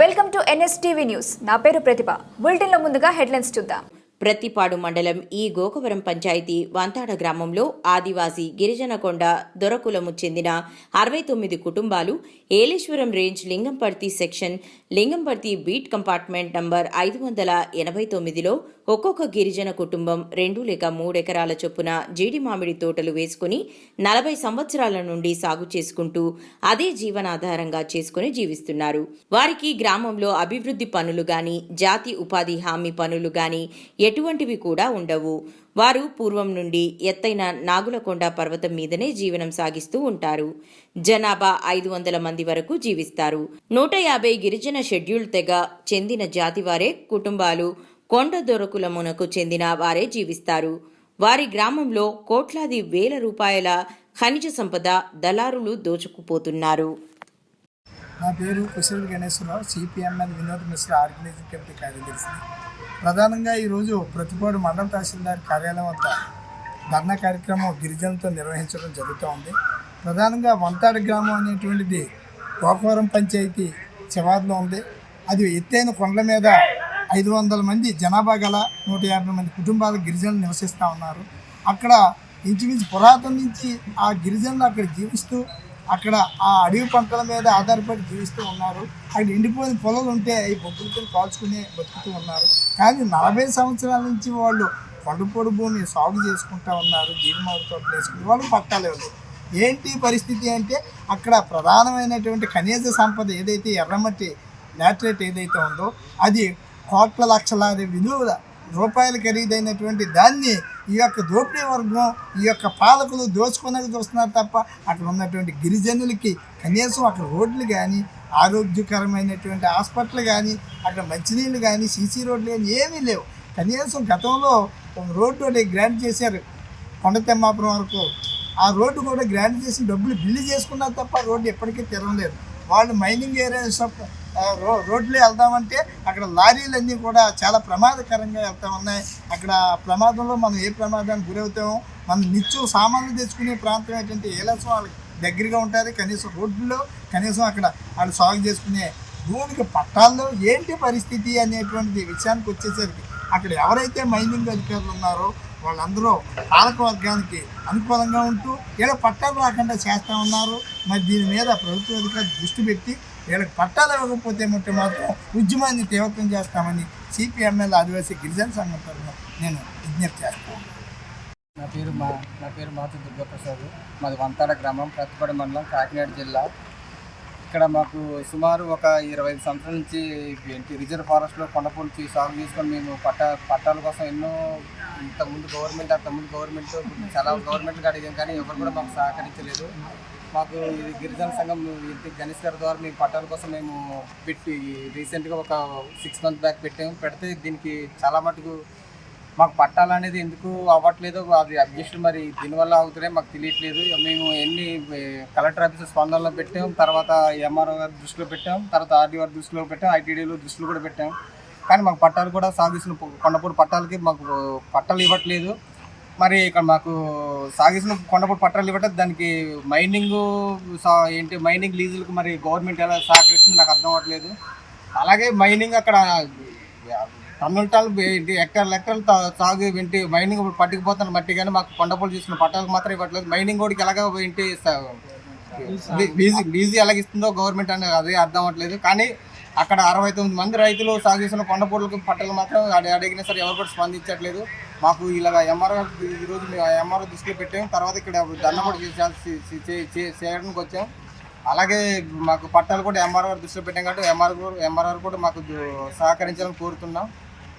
Welcome to NSTV news. నా పేరు ప్రతిభ. బులెటిన్లో ముందుగా హెడ్లైన్స్ చూద్దాం. ప్రత్తిపాడు మండలం ఈ గోకవరం పంచాయతీ వంతాడ గ్రామంలో ఆదివాసీ గిరిజనకొండ దొరకులము చెందిన అరవై తొమ్మిది కుటుంబాలు Yeleswaram range Lingamparthi section Lingamparthi beat compartment number ఐదు వందల ఎనభై తొమ్మిదిలో ఒక్కొక్క గిరిజన కుటుంబం రెండు లేక మూడెకరాల చొప్పున జీడి మామిడి తోటలు వేసుకుని నలభై సంవత్సరాల నుండి సాగు చేసుకుంటూ అదే జీవనాధారంగా చేసుకుని జీవిస్తున్నారు. వారికి గ్రామంలో అభివృద్ధి పనులు గాని జాతి ఉపాధి హామీ పనులు గాని ఎటువంటివి కూడా ఉండవు. వారు పూర్వం నుండి ఎత్తైన నాగులకొండ పర్వతం మీదనే జీవనం సాగిస్తూ ఉంటారు. జనాభా ఐదు వందల మంది వరకు జీవిస్తారు. నూట యాభై గిరిజన షెడ్యూల్ తెగ చెందిన జాతి వారే కుటుంబాలు. కొండ దొరకులమునకు చెందిన వారే జీవిస్తారు. వారి గ్రామంలో కోట్లాది వేల రూపాయల ఖనిజ సంపద దళారులు దోచుకుపోతున్నారు. నా పేరు Kushal Ganeswararao CPML Vinod Mishra organising committee కార్యదర్శి ప్రధానంగా ఈరోజు ప్రతిపాడు మండల తహసీల్దార్ కార్యాలయం వద్ద ధర్నా కార్యక్రమం గిరిజనులతో నిర్వహించడం జరుగుతూ ఉంది. ప్రధానంగా వంతాడు గ్రామం అనేటువంటిది గోకవరం పంచాయతీ చివారిలో ఉంది. అది ఎత్తైన కొండల మీద ఐదు వందల మంది జనాభా గల నూట యాభై మంది కుటుంబాల గిరిజనులు నివసిస్తూ ఉన్నారు. అక్కడ ఇంచుమించు పురాతన నుంచి ఆ గిరిజనులు అక్కడ జీవిస్తూ అక్కడ ఆ అడవి పంటల మీద ఆధారపడి జీవిస్తూ ఉన్నారు. అక్కడ ఎండిపోయిన పొలాలు ఉంటే ఈ బొగ్గులతో కాల్చుకునే బతుకుతూ ఉన్నారు. కానీ నలభై సంవత్సరాల నుంచి వాళ్ళు కొండపొడి భూమి సాగు చేసుకుంటూ ఉన్నారు. జీడిమాడు తోటలు వాళ్ళు పట్టాలేదు ఏంటి పరిస్థితి అంటే అక్కడ ప్రధానమైనటువంటి ఖనిజ సంపద ఏదైతే ఎర్రమట్టి లాటరేట్ ఏదైతే ఉందో అది కోట్ల లక్షలాది విలువల రూపాయలు ఖరీదైనటువంటి దాన్ని ఈ యొక్క దోపిడీ వర్గం ఈ యొక్క పాలకులు దోచుకున్నది చూస్తున్నారు తప్ప అక్కడ ఉన్నటువంటి గిరిజనులకి కనీసం అక్కడ రోడ్లు కానీ ఆరోగ్యకరమైనటువంటి హాస్పిటల్ కానీ అక్కడ మంచినీళ్ళు కానీ సీసీ రోడ్లు కానీ ఏమీ లేవు. కనీసం గతంలో రోడ్డు ఒకటి గ్రాంట్ చేశారు కొండతెమ్మాపురం వరకు. ఆ రోడ్డు కూడా గ్రాంట్ చేసి డబ్బులు బిల్లు చేసుకున్నారు తప్ప రోడ్డు ఎప్పటికీ తెరవలేదు. వాళ్ళు మైనింగ్ ఏరియా రో రోడ్లు వెళ్దామంటే అక్కడ లారీలన్నీ కూడా చాలా ప్రమాదకరంగా వెళ్తా ఉన్నాయి. అక్కడ ప్రమాదంలో మనం ఏ ప్రమాదానికి గురవుతామో మనం నిత్యం సామాన్లు తెచ్చుకునే ప్రాంతం ఏంటంటే ఏలసం వాళ్ళకి దగ్గరగా ఉంటుంది. కనీసం రోడ్లలో కనీసం అక్కడ వాళ్ళు సాగు చేసుకునే భూమికి పట్టాల్లో ఏంటి పరిస్థితి అనేటువంటి విషయానికి వచ్చేసరికి అక్కడ ఎవరైతే మైనింగ్ అధికారులు ఉన్నారో వాళ్ళందరూ పాలక వర్గానికి అనుకూలంగా ఉంటూ ఇలా పట్టాలు రాకుండా చేస్తూ ఉన్నారు. మరి దీని మీద ప్రభుత్వ అధికారులు దృష్టి పెట్టి వీళ్ళకి పట్టాలు ఇవ్వకపోతే మట్టి మాత్రం ఉద్యమాన్ని తీవ్రం చేస్తామని సిపిఎంఎల్ ఆదివాసీ గిరిజన సంఘం తరఫున నేను విజ్ఞప్తి చేస్తాను నా పేరు మా నా పేరు మాతృ దుర్గాప్రసాద్. మాది వంతాడ గ్రామం ప్రతిపడ మండలం కాకినాడ జిల్లా. ఇక్కడ మాకు సుమారు ఒక ఇరవై ఐదు సంవత్సరాల నుంచి ఏంటి రిజర్వ్ ఫారెస్ట్లో కొండపూలకి సాగు చేసుకొని మేము పట్ట పట్టాల కోసం ఎన్నో ఇంతకుముందు గవర్నమెంట్ అంతకుముందు గవర్నమెంట్ చాలా గవర్నమెంట్కి అడిగాం కానీ ఎవరు కూడా మాకు సహకరించలేదు. మాకు ఇది గిరిజన సంఘం ఇంటి గణేష్ గారి ద్వారా మేము పట్టాల కోసం మేము పెట్టి రీసెంట్గా ఒక సిక్స్ మంత్ బ్యాక్ పెట్టాము. పెడితే దీనికి చాలా మటుకు మాకు పట్టాలు అనేది ఎందుకు అవ్వట్లేదు అది అబ్జెక్షన్ మరి దీనివల్ల అవుతున్నాయి మాకు తెలియట్లేదు. మేము ఎన్ని కలెక్టర్ ఆఫీస్ స్పందనలో పెట్టాం తర్వాత ఎంఆర్ఓ గారి దృష్టిలో పెట్టాం తర్వాత ఆర్డీ గారి దృష్టిలో పెట్టాం ఐటీడీలో దృష్టిలో కూడా పెట్టాం కానీ మాకు పట్టాలు కూడా సాగిసిన కొండపూడి పట్టాలకి మాకు పట్టాలు ఇవ్వట్లేదు. మరి ఇక్కడ మాకు సాగిసిన కొండపూడి పట్టాలు ఇవ్వటం దానికి మైనింగ్ సా- ఏంటి మైనింగ్ లీజులకు మరి గవర్నమెంట్ ఎలా సహకరిస్తుంది నాకు అర్థం అవ్వట్లేదు. అలాగే మైనింగ్ అక్కడ టన్నుల టన్ను ఏంటి ఎక్కర్ లెక్కలు సాగు ఏంటి మైనింగ్ ఇప్పుడు పట్టుకుపోతున్న మట్టి కానీ మాకు కొండపూలు చూసిన పట్టాలకు మాత్రం ఇవ్వట్లేదు. మైనింగ్ కూడా ఎలాగ ఏంటి లీజు లీజు ఎలాగ ఇస్తుందో గవర్నమెంట్ అనేది అదే అర్థం అవ్వట్లేదు. కానీ అక్కడ అరవై తొమ్మిది మంది రైతులు సాగు చేసిన కొండపూలకు పట్టలు మాత్రం అడి- అడిగినా సరే ఎవరు కూడా స్పందించట్లేదు. మాకు ఇలాగ ఎంఆర్ఓ ఈరోజు మేము ఎంఆర్ఓ దృష్టిలో పెట్టాము తర్వాత ఇక్కడ దండ కూడా చే- చే- చేయడానికి వచ్చాం. అలాగే మాకు పట్టాలు కూడా ఎంఆర్ఓ దృష్టిలో పెట్టాం కాబట్టి ఎంఆర్ఓ ఎంఆర్ఓ కూడా మాకు సహకరించాలని కోరుతున్నాం.